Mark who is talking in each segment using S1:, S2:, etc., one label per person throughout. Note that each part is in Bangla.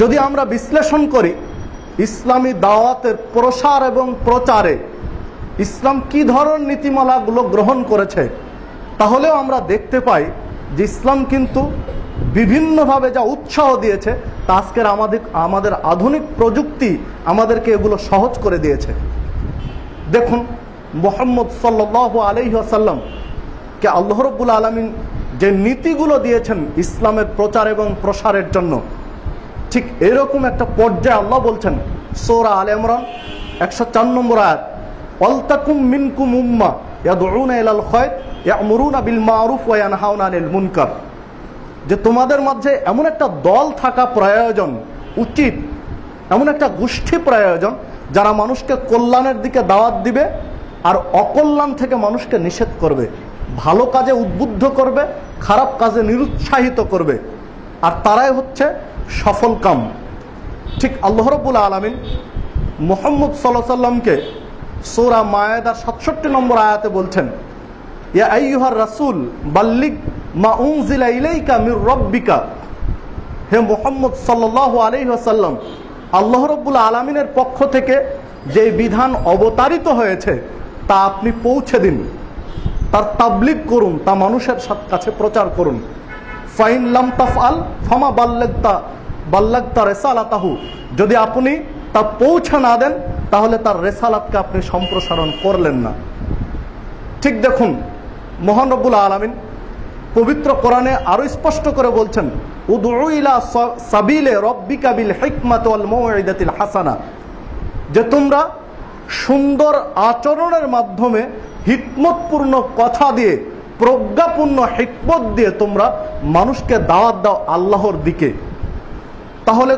S1: যদি আমরা বিশ্লেষণ করি, ইসলামী দাওয়াতের প্রসার এবং প্রচারে ইসলাম কি ধরনের নীতিমালাগুলো গ্রহণ করেছে, তাহলেও আমরা দেখতে পাই যে ইসলাম কিন্তু বিভিন্নভাবে যা উৎসাহ দিয়েছে, তা আজকের আমাদের আমাদের আধুনিক প্রযুক্তি আমাদেরকে এগুলো সহজ করে দিয়েছে। দেখুন, মোহাম্মদ সাল্লাহ আলহিহাসাল্লাম কে আল্লাহ রব্বুল আলমিন যে নীতিগুলো দিয়েছেন ইসলামের প্রচার এবং প্রসারের জন্য ঠিক এরকম একটা পর্যায়ে আল্লাহ বলছেন, সৌরা আল ইমরান, একশো চার নম্বর আয়াত অলতাকুম মিনকুম উম্মা ইয়াদউনা ইলাল খায়র, ইয়ামুরুনা বিল মারুফ ওয়া ইয়ানহাউনা আনিল মুনকার। যে তোমাদের মাঝে এমন একটা দল থাকা প্রয়োজন, উচিত, এমন একটা গোষ্ঠী প্রয়োজন, যারা মানুষকে কল্যাণের দিকে দাওয়াত দিবে আর অকল্যাণ থেকে মানুষকে নিষেধ করবে, ভালো কাজে উদ্বুদ্ধ করবে, খারাপ কাজে নিরুৎসাহিত করবে। আর তারাই হচ্ছে সফল কাম। ঠিক আল্লাহ রবুল আলমিন মোহাম্মদ সাল্লাহ সাল্লামকে সৌরা মায়েদার সাতষট্টি নম্বর আয়াতে বলছেন, ইয়া আইয়ুহার রাসূল, বাল্লিগ মা উনজিলা ইলাইকা মির রব্বিকা। হে মোহাম্মদ সাল্লাল্লাহু আলাইহি ওয়াসাল্লাম, আল্লাহ রাব্বুল আলামিনের পক্ষ থেকে যে বিধান অবতারিত হয়েছে, তা আপনি পৌঁছে দিন। তার তাবলিগ করুন, তা মানুষের কাছে প্রচার করুন। ফাইন লাম তাফআল ফামা বাল্লাগতা বাল্লাগতা রেসালাতাহু। যদি আপনি তা পৌঁছে না দেন, তাহলে তার রেসালাতকে আপনি সম্প্রসারণ করলেন না। ঠিক দেখুন, মোহন রব্বুল আলমিন পবিত্র কোরআনে আরও স্পষ্ট করে বলছেন সাবিলে রব্বিকা বিল হিকমাত হাসানা। যে তোমরা সুন্দর আচরণের মাধ্যমে হিকমতপূর্ণ কথা দিয়ে প্রজ্ঞাপূর্ণ হিকমত দিয়ে তোমরা মানুষকে দাওয়াত দাও আল্লাহর দিকে। তাহলে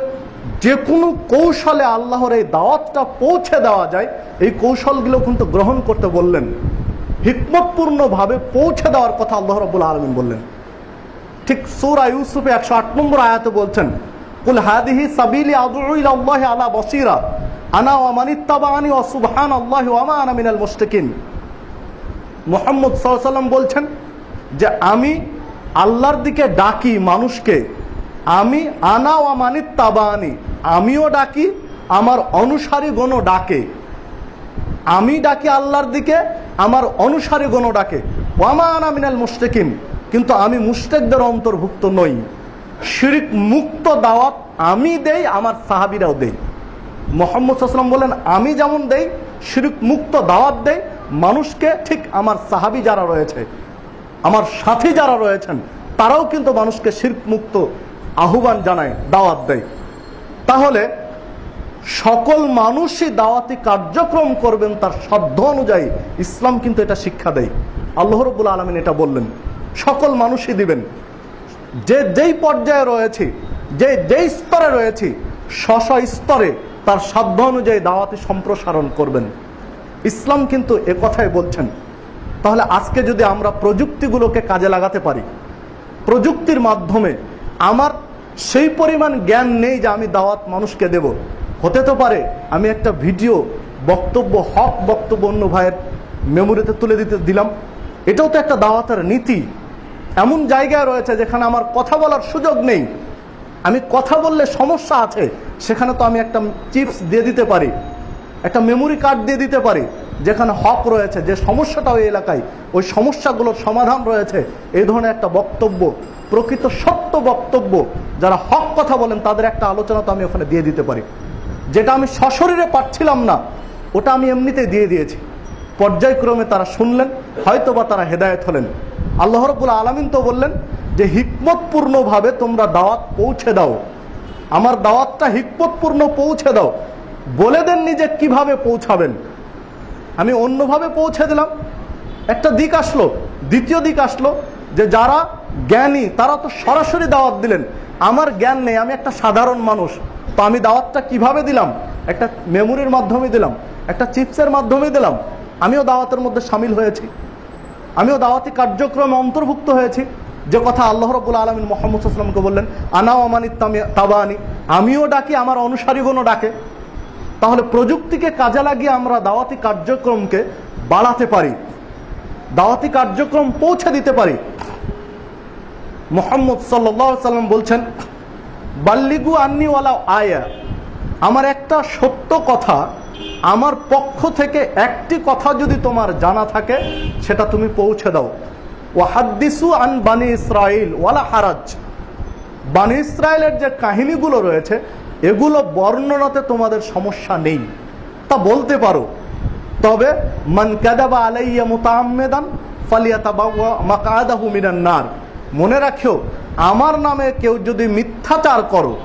S1: যে কোনো কৌশলে আল্লাহর এই দাওয়াতটা পৌঁছে দেওয়া যায়, এই কৌশলগুলো কিন্তু গ্রহণ করতে বললেন। হিকমতপূর্ণ ভাবে পৌঁছে দেওয়ার কথা আল্লাহ রবুল আলমিন বললেন। ঠিক সূরা ইউসুফে একশো আট নম্বর আয়াতে বলছেন, কুল হাদিহি সাবিলি আল্লাহ আলা বসিরা। আনা ওয়া মানিত্তাবানি ওয়া সুবহানাল্লাহি ওয়া মা আনা মিনাল মুশরিকিন। মুহাম্মদ সাল্লাম বলছেন যে আমি আল্লাহর দিকে ডাকি মানুষকে, আমি আনা ওয়া মানিত্তাবানি আমিও ডাকি, আমার অনুসারীগণও ডাকে। আমি ডাকি আল্লাহর দিকে, আমার অনুসারী গণ ডাকে ওয়ামা আনা মিনাল মুশরিকিন, কিন্তু আমি মুশরিকদের অন্তর্ভুক্ত নই। শিরিক মুক্ত দাওয়াত আমি দেই, আমার সাহাবিরাও দেই। মোহাম্মদ সাল্লাম বলেন, আমি যেমন দেই, শিরিক মুক্ত দাওয়াত দেই মানুষকে ঠিক আমার সাহাবি যারা রয়েছে, আমার সাথী যারা রয়েছেন, তারাও কিন্তু মানুষকে শিরক মুক্ত আহ্বান জানায়, দাওয়াত দেয়। তাহলে সকল মানুষই দাওয়াতি কার্যক্রম করবেন তার সাধ্য অনুযায়ী ইসলাম কিন্তু এটা শিক্ষা দেয়। আল্লাহ রবুল আলমিন এটা বললেন, সকল মানুষই দিবেন। যে যেই পর্যায়ে রয়েছে, যে যেই স্তরে রয়েছে স্ব স্তরে তার সাধ্য অনুযায়ী দাওয়াতি সম্প্রসারণ করবেন। ইসলাম কিন্তু এ কথাই বলছেন, তাহলে আজকে যদি আমরা প্রযুক্তিগুলোকে কাজে লাগাতে পারি, প্রযুক্তির মাধ্যমে আমার সেই পরিমাণ জ্ঞান নেই যে আমি দাওয়াত মানুষকে দেব। হতে তো পারে আমি একটা ভিডিও, বক্তব্য, হক বক্তব্য অন্য ভাইয়ের মেমোরিতে তুলে দিতে দিলাম। এটাও তো একটা দাওয়াতের নীতি। এমন জায়গায় রয়েছে যেখানে আমার কথা বলার সুযোগ নেই। আমি কথা বললে সমস্যা আছে, সেখানে তো আমি একটা চিপস দিয়ে দিতে পারি। একটা মেমোরি কার্ড দিয়ে দিতে পারি, যেখানে হক রয়েছে, যে সমস্যাটা ওই এলাকায়, ওই সমস্যাগুলোর সমাধান রয়েছে। এই ধরনের একটা বক্তব্য, প্রকৃত সত্য বক্তব্য, যারা হক কথা বলেন, তাদের একটা আলোচনা তো আমি ওখানে দিয়ে দিতে পারি। যেটা আমি সশরীরে পাচ্ছিলাম না, ওটা আমি এমনিতেই দিয়ে দিয়েছি। পর্যায়ক্রমে তারা শুনলেন হয়তো বা তারা হেদায়ত হলেন। আল্লাহ রবুল আলমিন তো বললেন যে, হিকমতপূর্ণভাবে তোমরা দাওয়াত পৌঁছে দাও। আমার দাওয়াতটা হিকমতপূর্ণ পৌঁছে দাও। বলে দেননি যে কীভাবে পৌঁছাবেন। আমি অন্যভাবে পৌঁছে দিলাম। একটা দিক আসলো, দ্বিতীয় দিক আসলো, যে যারা জ্ঞানী, তারা তো সরাসরি দাওয়াত দিলেন। আমার জ্ঞান নেই, আমি একটা সাধারণ মানুষ, তো আমি দাওয়াতটা কীভাবে দিলাম? একটা মেমোরির মাধ্যমে দিলাম, একটা চিপসের মাধ্যমে দিলাম। আমিও দাওয়াতের মধ্যে সামিল হয়েছি। আমিও দাওয়াতি কার্যক্রমে অন্তর্ভুক্ত হয়েছি। যে কথা আল্লাহ রবুল আলমিন মোহাম্মদ আসলামকে বললেন আনাও আমানি তাবানি আমিও ডাকি, আমার অনুসারীগণও ডাকে। তাহলে প্রযুক্তিকে কাজে লাগিয়ে আমরা দাওয়াতি কার্যক্রমকে বাড়াতে পারি, দাওয়াতি কার্যক্রম পৌঁছে দিতে পারি। মোহাম্মদ সাল্লাম বলছেন, বাল্লিগু আন্নিওয়ালা আয়া। আমার একটা সত্য কথা, আমার পক্ষ থেকে একটি কথা যদি তোমার জানা থাকে, সেটা তুমি পৌঁছে দাও। ও হাদ্দিসু আন বানি ইসরাইল ওয়ালা হারাজ। বানি ইসরায়েলের যে কাহিনীগুলো রয়েছে এগুলো বর্ণনাতে তোমাদের সমস্যা নেই। তা বলতে পারো। তবে, মান কাদাবা আলাইয়া মুতাআম্মিদান ফালিয়াতাবাওয়া মাকআদাহু মিনান নার। মনে রাখিও, আমার নামে কেউ যদি মিথ্যাচার করো,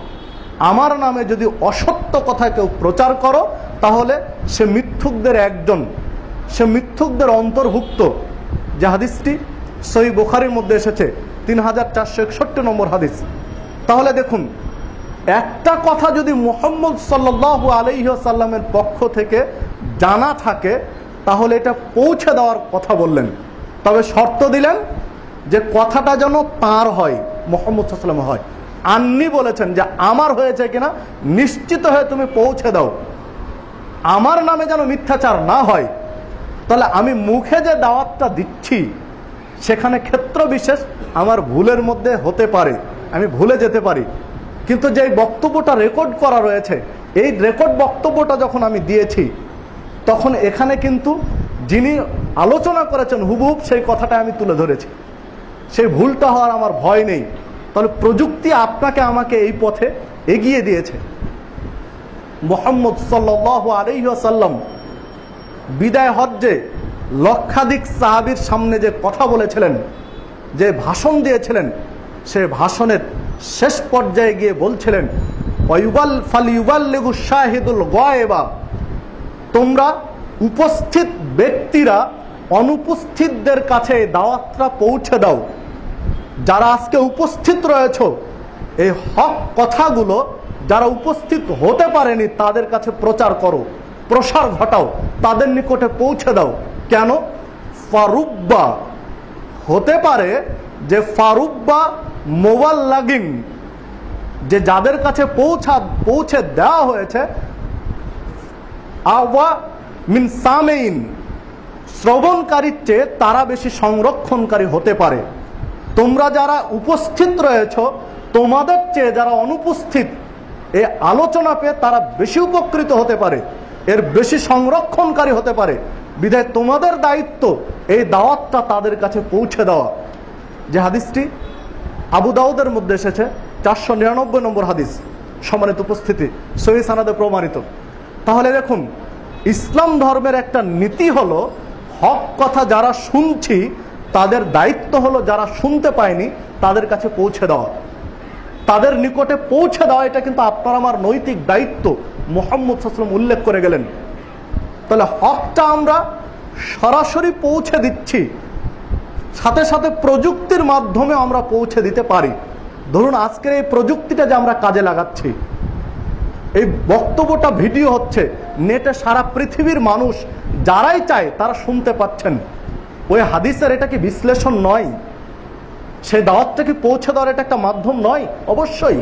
S1: আমার নামে যদি অসত্য কথা কেউ প্রচার করো, তাহলে সে মিথ্যুকদের একজন, সে মিথ্যুকদের অন্তর্ভুক্ত। যে হাদিসটি সই বুখারির মধ্যে এসেছে, তিন হাজার চারশো একষট্টি নম্বর হাদিস। তাহলে দেখুন একটা কথা যদি মোহাম্মদ সাল্লাহ আলহিসাল্লামের পক্ষ থেকে জানা থাকে, তাহলে এটা পৌঁছে দেওয়ার কথা বললেন। তবে শর্ত দিলেন যে কথাটা যেন তার হয়, মোহাম্মদ সাল্লাম হয়। আন্নি বলেছেন যে আমার হয়েছে কিনা নিশ্চিত হয়ে তুমি পৌঁছে দাও। আমার নামে যেন মিথ্যাচার না হয়। তাহলে আমি মুখে যে দাওয়াতটা দিচ্ছি, সেখানে ক্ষেত্র বিশেষ আমার ভুলের মধ্যে হতে পারে। আমি ভুলে যেতে পারি। কিন্তু যে বক্তব্যটা রেকর্ড করা রয়েছে, এই রেকর্ড বক্তব্যটা যখন আমি দিয়েছি, তখন এখানে কিন্তু যিনি আলোচনা করেছেন হুবহুব, সেই কথাটা আমি তুলে ধরেছি। সেই ভুলটা হওয়ার আমার ভয় নেই। তাহলে প্রযুক্তি আপনাকে আমাকে এই পথে এগিয়ে দিয়েছে। মোহাম্মদ সাল্লাহ আলহ্লাম বিদায় হজ্জে লক্ষাধিক সাহাবির সামনে যে কথা বলেছিলেন, যে ভাষণ দিয়েছিলেন, সে ভাষণের শেষ পর্যায়ে গিয়ে বলছিলেন শাহিদুল তোমরা উপস্থিত ব্যক্তিরা, অনুপস্থিতদের কাছে দাওয়াতটা পৌঁছে দাও। যারা আজকে উপস্থিত রয়েছ, এই হক কথাগুলো যারা উপস্থিত হতে পারেনি, তাদের কাছে প্রচার করো, প্রসার ঘটাও, তাদের নিকটে পৌঁছে দাও। কেন? ফারুব্বা হতে পারে যে ফারুব্বা মোবাইল লাগিং, যে যাদের কাছে পৌঁছা, পৌঁছে দেওয়া হয়েছে, আওয়া মিন সামেইন, শ্রবণকারীর চেয়ে তারা বেশি সংরক্ষণকারী হতে পারে। তোমরা যারা উপস্থিত রয়েছ, তোমাদের চেয়ে যারা অনুপস্থিত, এ আলোচনা পেয়ে তারা বেশি উপকৃত হতে পারে, এর বেশি সংরক্ষণকারী হতে পারে। বিধায় তোমাদের দায়িত্ব এই দাওয়াতটা তাদের কাছে পৌঁছে দেওয়া। যে হাদিসটি আবু দাউদের মধ্যে এসেছে চারশো নিরানব্বই নম্বর হাদিস। সম্মানিত উপস্থিতি, সহি সানাদে প্রমাণিত। তাহলে দেখুন, ইসলাম ধর্মের একটা নীতি হলো, হক কথা যারা শুনছি, তাদের দায়িত্ব হলো যারা শুনতে পায়নি, তাদের কাছে পৌঁছে দেওয়া। তাদের নিকটে পৌঁছে দেওয়া, এটা কিন্তু আপনার আমার নৈতিক দায়িত্ব, মোহাম্মদ সাসলাম উল্লেখ করে গেলেন। তাহলে হকটা আমরা সরাসরি পৌঁছে দিচ্ছি সাথে সাথে প্রযুক্তির মাধ্যমে আমরা পৌঁছে দিতে পারি। ধরুন, আজকের এই প্রযুক্তিটা যে আমরা কাজে লাগাচ্ছি, এই বক্তব্যটা, ভিডিও হচ্ছে, নেটে সারা পৃথিবীর মানুষ যারাই চায় তারা শুনতে পাচ্ছেন। ওই হাদিসের এটা কি বিশ্লেষণ নয়? সেই দাওয়াতটা কি পৌঁছে দেওয়ার এটা একটা মাধ্যম নয়? অবশ্যই।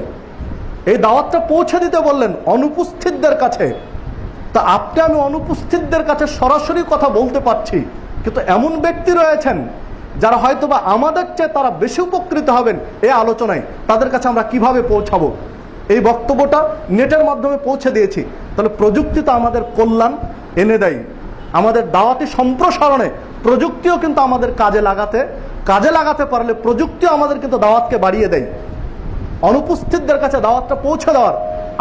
S1: এই দাওয়াতটা পৌঁছে দিতে বললেন অনুপস্থিতদের কাছে। তা আপনি, আমি অনুপস্থিতদের কাছে সরাসরি কথা বলতে পারছি, কিন্তু এমন ব্যক্তি রয়েছেন যারা হয়তোবা আমাদের চেয়ে তারা বেশি উপকৃত হবেন এই আলোচনায়, তাদের কাছে আমরা কীভাবে পৌঁছাবো? এই বক্তব্যটা নেটের মাধ্যমে পৌঁছে দিয়েছি। তাহলে প্রযুক্তি তো আমাদের কল্যাণ, এনে দেয়। আমাদের দাওয়াতি সম্প্রসারণে প্রযুক্তিও কিন্তু আমাদের কাজে লাগাতে কাজে লাগাতে পারলে প্রযুক্তিও আমাদের কিন্তু দাওয়াতকে বাড়িয়ে দেয়। অনুপস্থিতদের কাছে দাওয়াতটা পৌঁছে দেওয়ার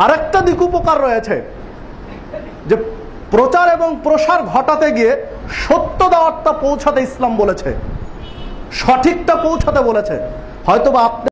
S1: আরেকটা দিক উপকার রয়েছে, যে প্রচার এবং প্রসার ঘটাতে গিয়ে সত্য দাওয়াতটা পৌঁছাতে ইসলাম বলেছে। সঠিকটা পৌঁছাতে বলেছে। হয়তোবা আপনি